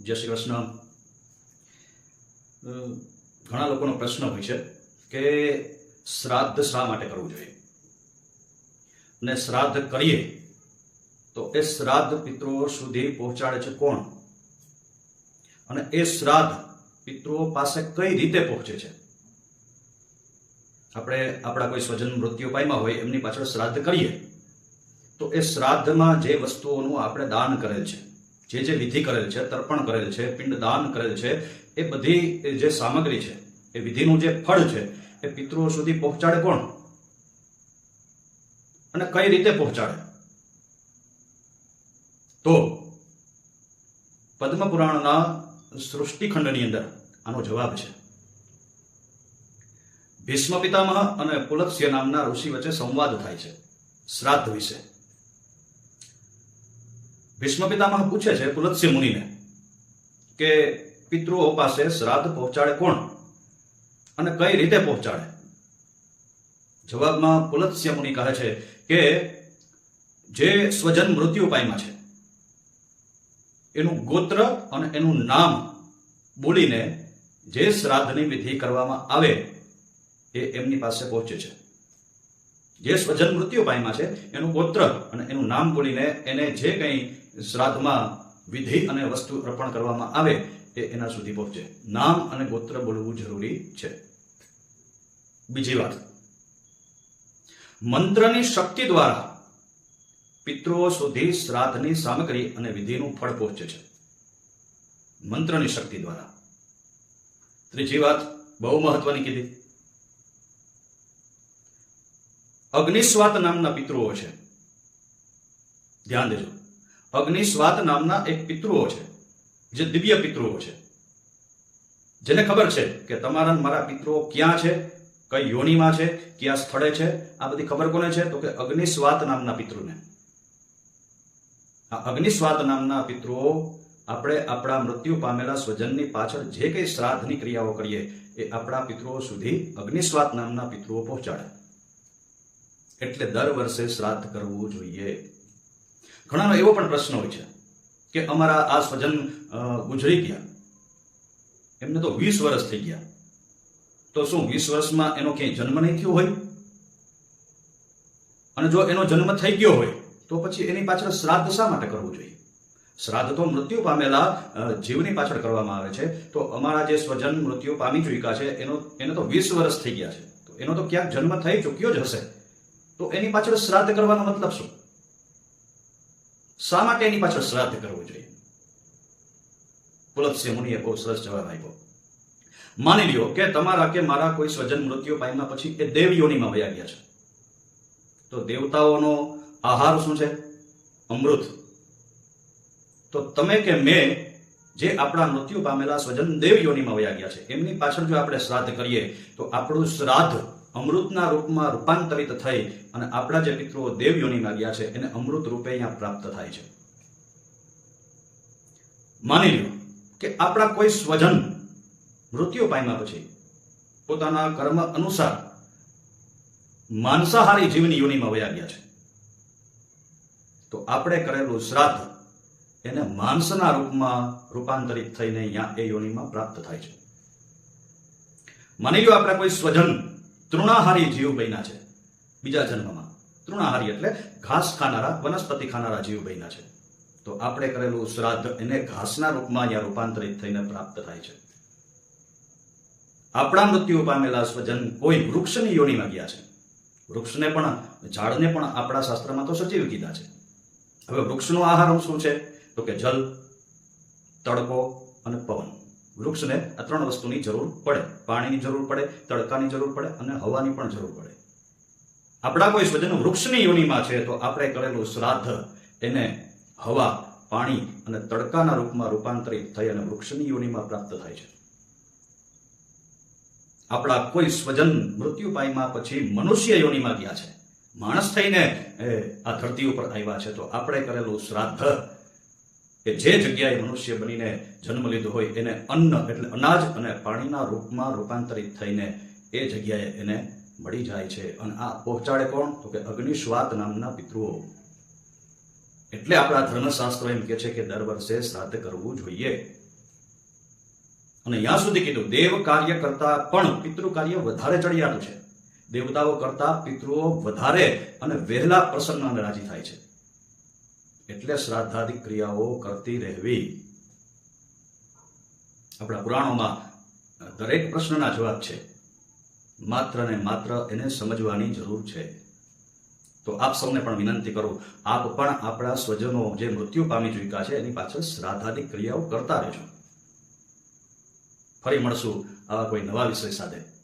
જય શ્રી કૃષ્ણ. ઘણા લોકોનો પ્રશ્ન હોય છે કે શ્રાદ્ધ શા માટે કરવું જોઈએ? અને શ્રાદ્ધ કરીએ તો એ શ્રાદ્ધ પિત્રો સુધી પહોંચાડે છે કોણ? અને એ શ્રાદ્ધ પિતૃઓ પાસે કઈ રીતે પહોંચે છે? આપણે આપણા કોઈ સ્વજન મૃત્યુ પામ્યા હોય, એમની પાછળ શ્રાદ્ધ કરીએ તો એ શ્રાદ્ધમાં જે વસ્તુઓનું આપણે દાન કરેલ છે જે જે વિધિ કરેલ છે, તર્પણ કરેલ છે પિંડ દાન કરેલ છે, એ બધી જે સામગ્રી છે, એ વિધિનું જે ફળ છે, એ પિતૃઓ સુધી પહોંચાડે કોણ? અને કઈ રીતે પહોંચાડે? તો પદ્મ પુરાણના સૃષ્ટિખંડની અંદર આનો જવાબ છે. ભીષ્મ પિતામહ અને પુલત્સ્ય નામના ઋષિ વચ્ચે સંવાદ થાય છે, શ્રાદ્ધ વિશે. ભીષ્મ પિતામહ પૂછે છે પુલત્સ્ય મુનિને કે, પિતૃઓ પાસે શ્રાદ્ધ પહોંચાડે કોણ અને કઈ રીતે પહોંચાડે? જવાબમાં પુલત્સ્ય મુનિ કહે છે કે, જે સ્વજન મૃત્યુ પામ્યા છે, એનું ગોત્ર અને એનું નામ બોલીને જે શ્રાદ્ધની વિધિ કરવામાં આવે, એ એમની પાસે પહોંચે છે. જે સ્વજન મૃત્યુ પામ્યા છે, એનું ગોત્ર અને એનું નામ બોલીને એને જે કંઈ શ્રાદ્ધમાં વિધિ અને વસ્તુ અર્પણ કરવામાં આવે, એ એના સુધી પહોંચે. નામ અને ગોત્ર બોલવું જરૂરી છે. બીજી વાત. મંત્રની શક્તિ દ્વારા પિતૃઓ સુધી શ્રાદ્ધની સામગ્રી અને વિધિનું ફળ પહોંચે છે. મંત્રની શક્તિ દ્વારા. ત્રીજી વાત, બહુ મહત્વની કીધી. અગ્નિસ્વાત નામના પિતૃઓ છે. ધ્યાન દેજો. અગ્નિસ્વાત નામના એક પિતૃઓ છે, જે દિવ્ય પિતૃઓ છે. જેને ખબર છે કે તમારા મારા પિતૃઓ ક્યાં છે, કઈ યોનિમાં છે, કયા સ્થળે છે, આ બધી ખબર કોને છે? તો કે અગ્નિસ્વાત નામના પિતૃને. આ અગ્નિસ્વાત નામના પિતૃઓ આપણે આપણા મૃત્યુ પામેલા સ્વજનની પાછળ જે કંઈ શ્રાદ્ધની ક્રિયાઓ કરીએ, એ આપણા પિતૃઓ સુધી અગ્નિસ્વાત નામના પિતૃઓ પહોંચાડે. એટલે દર વર્ષે શ્રાદ્ધ કરવું જોઈએ. ઘણાનો એવો પણ પ્રશ્ન હોય છે કે અમારા આ સ્વજન ગુજરી ગયા. એમને તો વીસ વર્ષ થઈ ગયા. તો શું વીસ વર્ષમાં એનો ક્યાંય જન્મ નહીં થયો હોય? અને જો એનો જન્મ થઈ ગયો હોય, તો પછી એની પાછળ શ્રાદ્ધ શા માટે કરવું જોઈએ? શ્રાદ્ધ તો મૃત્યુ પામેલા જીવની પાછળ કરવામાં આવે છે. તો અમારા જે સ્વજન મૃત્યુ પામી ચૂક્યા છે, એનો, એને તો વીસ વર્ષ થઈ ગયા છે. તો એનો તો ક્યાંક જન્મ થઈ ચૂક્યો જ હશે. તો એની પાછળ શ્રાદ્ધ કરવાનો મતલબ શું? શા માટે એની પાછળ શ્રાદ્ધ કરવું જોઈએ? પુલત્સ્ય મુનિએ બહુ સરસ જવાબ આપ્યો. માની લ્યો કે તમારા કે મારા કોઈ સ્વજન મૃત્યુ પામ્યા પછી એ દેવ યોનિમાં વયા ગયા છે. તો દેવતાઓનો આહાર શું છે? અમૃત. તો તમે કે મેં જે આપણા મૃત્યુ પામેલા સ્વજન દેવ યોનિમાં વયા ગયા છે, એમની પાછળ જો આપણે શ્રાદ્ધ કરીએ, તો આપણું શ્રાદ્ધ અમૃતના રૂપમાં રૂપાંતરિત થઈ અને આપણા જે મિત્રો દેવ યોનિમાં ગયા છે, એને અમૃત રૂપે અહીંયા પ્રાપ્ત થાય છે. માની લ્યો કે આપણા કોઈ સ્વજન મૃત્યુ પામ્યા પછી પોતાના કર્મ અનુસાર માંસાહારી જીવની યોનિમાં વયા ગયા છે. તો આપણે કરેલું શ્રાદ્ધ એને માંસના રૂપમાં રૂપાંતરિત થઈને અહીંયા એ યોનિમાં પ્રાપ્ત થાય છે. માની લો આપણા કોઈ સ્વજન તૃણાહારી જીવ બન્યા છે. બીજા જન્મમાં. તૃણાહારી એટલે ઘાસ ખાનારા, વનસ્પતિ ખાનારા જીવ બન્યા છે. તો આપણે કરેલું શ્રાદ્ધ એને ઘાસના રૂપમાં અહીંયા રૂપાંતરિત થઈને પ્રાપ્ત થાય છે. આપણા મૃત્યુ પામેલા સ્વજન કોઈ વૃક્ષની યોનિમાં ગયા છે. વૃક્ષને પણ, ઝાડને પણ આપણા શાસ્ત્રમાં તો સજીવ કીધા છે. હવે વૃક્ષનો આહાર શું છે? તો કે જલ, તડકો અને પવન. વૃક્ષને આ ત્રણ વસ્તુની જરૂર પડે. પાણીની જરૂર પડે, તડકાની જરૂર પડે અને હવાની પણ જરૂર પડે. આપણા કોઈ સ્વજન વૃક્ષની યોનિમાં છે તો આપણે કરેલું શ્રાદ્ધ એને હવા, પાણી અને તડકાના રૂપમાં રૂપાંતરિત થઈ અને વૃક્ષની યોનિમાં પ્રાપ્ત થાય છે. આપણા કોઈ સ્વજન મૃત્યુ પાયમાં પછી મનુષ્ય યોનિમાં ગયા છે. માણસ થઈને, એ, આ ધરતી ઉપર આવ્યા છે તો આપણે કરેલું શ્રાદ્ધ કે જે જગ્યાએ મનુષ્ય બનીને જન્મ લીધો હોય એને અન્ન એટલે અનાજ અને પાણીના રૂપમાં રૂપાંતરિત થઈને એ જગ્યાએ એને મળી જાય છે. અને આ પહોંચાડે કોણ? તો કે અગ્નિશ્વાત નામના પિતૃઓ. એટલે આપણા ધર્મશાસ્ત્રો એમ કે છે કે દર વર્ષે શ્રાદ્ધ કરવું જોઈએ. અને ત્યાં સુધી કીધું, દેવ કાર્ય કરતા પણ પિતૃ કાર્ય વધારે ચડિયાતું છે. દેવતાઓ કરતા પિતૃઓ વધારે અને વહેલા પ્રસન્ન અને રાજી થાય છે. એટલે શ્રાદ્ધાદિક ક્રિયાઓ કરતી રહેવી. આપણા પુરાણોમાં દરેક પ્રશ્નના જવાબ છે. માત્ર ને માત્ર એને સમજવાની જરૂર છે. તો આપ સૌને પણ વિનંતી કરું, આપ પણ આપણા સ્વજનો જે મૃત્યુ પામી ચૂક્યા છે, એની પાછળ શ્રાદ્ધાદિક ક્રિયાઓ કરતા રહેજો. ફરી મળશું આવા કોઈ નવા વિષય સાથે.